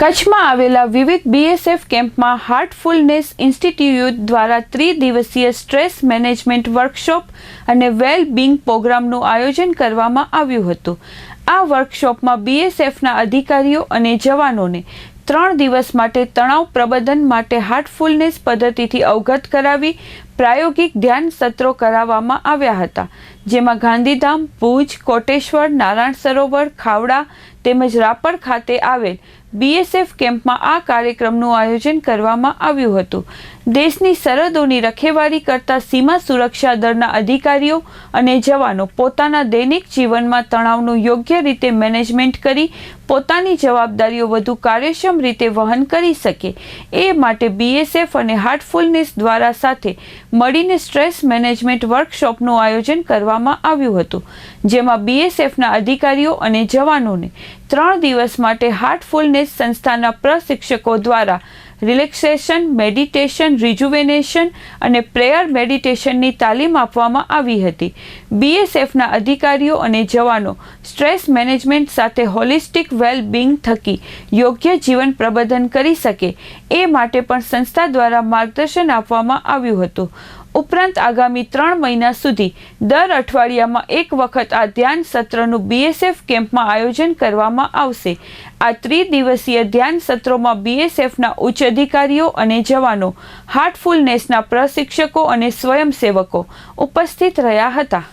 કચ્છમાં આવેલા વિવિધ બીએસએફ કેમ્પમાં હાર્ટફુલનેસ ઇન્સ્ટિટ્યૂટ દ્વારા ત્રિદિવસીય સ્ટ્રેસ મેનેજમેન્ટ વર્કશોપ અને વેલ બિંગ પ્રોગ્રામનું આયોજન કરવામાં આવ્યું હતું. આ વર્કશોપમાં બીએસએફના અધિકારીઓ અને જવાનોને ત્રણ દિવસ માટે તણાવ પ્રબંધન માટે હાર્ટફુલનેસ પદ્ધતિથી અવગત કરાવી પ્રાયોગિક ધ્યાન સત્રો કરાવવામાં આવ્યા હતા, જેમાં ગાંધીધામ, ભુજ, કોટેશ્વર, નારાયણ સરોવર, ખાવડા તેમજ રાપર ખાતે આવેલ બીએસએફ કેમ્પમાં આ કાર્યક્રમનું આયોજન કરવામાં આવ્યું હતું. દેશની સરહદોની રખેવારી કરતા સીમા સુરક્ષા દળના અધિકારીઓ અને જવાનો પોતાના દૈનિક જીવનમાં તણાવનું યોગ્ય રીતે મેનેજમેન્ટ કરી પોતાની જવાબદારીઓ વધુ કાર્યક્ષમ રીતે વહન કરી શકે. એ માટે બીએસએફ અને હાર્ટફુલનેસ દ્વારા સાથે મળીને સ્ટ્રેસ મેનેજમેન્ટ વર્કશોપનું આયોજન કરવામાં આવ્યું હતું જેમાં બીએસએફના અધિકારીઓ અને જવાનોને ત્રણ દિવસ માટે હાર્ટફુલનેસ સંસ્થાના પ્રશિક્ષકો દ્વારા રિલેક્સેશન, મેડિટેશન, રિજુવેનેશન અને પ્રેયર મેડિટેશનની તાલીમ આપવામાં આવી હતી. બીએસએફના અધિકારીઓ અને જવાનો સ્ટ્રેસ મેનેજમેન્ટ સાથે હોલિસ્ટિક વેલ બિંગ થકી યોગ્ય જીવન પ્રબંધન કરી શકે એ માટે પણ સંસ્થા દ્વારા માર્ગદર્શન આપવામાં આવ્યું હતું. ઉપરાંત આગામી ત્રણ મહિના સુધી દર અઠવાડિયામાં એક વખત આ ધ્યાન સત્રનું બીએસએફ કેમ્પમાં આયોજન કરવામાં આવશે. આ ત્રિદિવસીય ધ્યાન સત્રોમાં બીએસએફના ઉચ્ચ અધિકારીઓ અને જવાનો હાર્ટફુલનેસના પ્રશિક્ષકો અને સ્વયંસેવકો ઉપસ્થિત રહ્યા હતા.